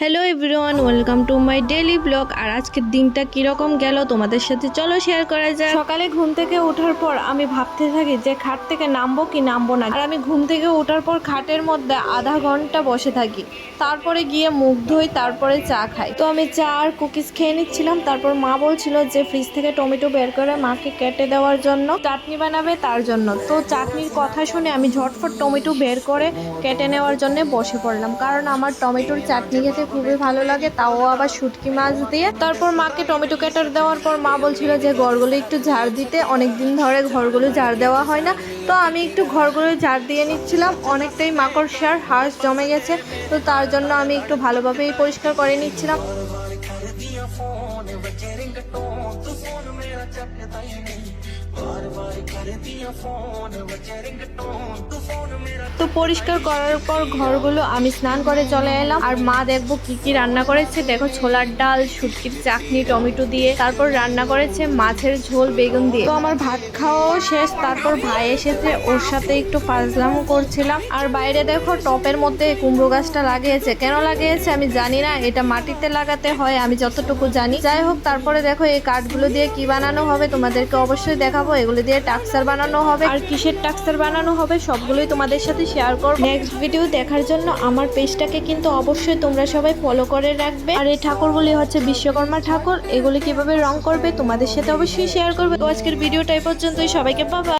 Hello everyone welcome to my daily blog আর আজকের দিনটা কীরকম গেল তোমাদের সাথে চলো শেয়ার করা যায় সকালে ঘুম থেকে ওঠার পর আমি ভাবতে থাকি যে খাট থেকে নামবো কি নামবো না। আর আমি ঘুম থেকে ওঠার পর খাটের মধ্যে আধা ঘণ্টা বসে থাকি। তারপরে গিয়ে মুখ ধুই, তারপরে চা খাই। তো আমি চা আর কুকিজ খেয়ে নিচ্ছিলাম। তারপর মা বলছিল যে ফ্রিজ থেকে টমেটো বের করে মাকে কেটে দেওয়ার জন্য, চাটনি বানাবে তার জন্য। তো চাটনির কথা শুনে আমি ঝটফট টমেটো বের করে কেটে নেওয়ার জন্য বসে পড়লাম। কারণ আমার টমেটোর চাটনি খেতে খুবই ভালো লাগে তাও আবার শুটকি মাছ দিয়ে তারপর মাকে টমেটো কেটার দেওয়ার পর মা বলছিল যে ঘরগুলো একটু ঝাড় দিতে অনেক দিন ধরে ঘরগুলো ঝাড় দেওয়া হয় না তো আমি একটু ঘরগুলো ঝাড় দিয়ে নিচ্ছিলাম অনেকটাই মাকড়সার হাঁস জমে গেছে তো তার জন্য আমি একটু ভালোভাবেই পরিষ্কার করে নিচ্ছিলাম পরিষ্কার করার পর ঘরগুলো আমি স্নান করে চলে এলাম। আর মা দেখব কি কি রান্না করেছে। দেখো ছোলার ডাল, শুটকির চাটনি টমেটো দিয়ে। তারপর রান্না করেছে মাছের ঝোল, বেগুন দিয়ে। তো আমার ভাত খাওয়াও শেষ। তারপর ভাই এসেছে। ওর সাথে একটু ফাজলামও করছিলাম। আর বাইরে দেখো টপের মধ্যে কুমড়ো গাছটা লাগিয়েছে। কেন লাগিয়েছে আমি জানি না। এটা মাটিতে লাগাতে হয়, আমি যতটুকু জানি। যাই হোক, তারপরে দেখো এই কাঠগুলো দিয়ে কি বানানো হবে তোমাদেরকে অবশ্যই দেখাবো। এগুলো দিয়ে টাক্সার বানানো হবে। আর কিসের টাক্সার বানানো হবে সবগুলোই তোমাদের সাথে শেয়ার করব। নেক্সট ভিডিও দেখার জন্য আমার পেজটাকে কিন্তু অবশ্যই তোমরা সবাই ফলো করে রাখবে। আর এই ঠাকুরগুলি হচ্ছে বিশ্বকর্মা ঠাকুর। এগুলি কীভাবে রং করবে তোমাদের সাথে অবশ্যই শেয়ার করবে। তো আজকের ভিডিওটা এই পর্যন্তই। সবাইকে পাবা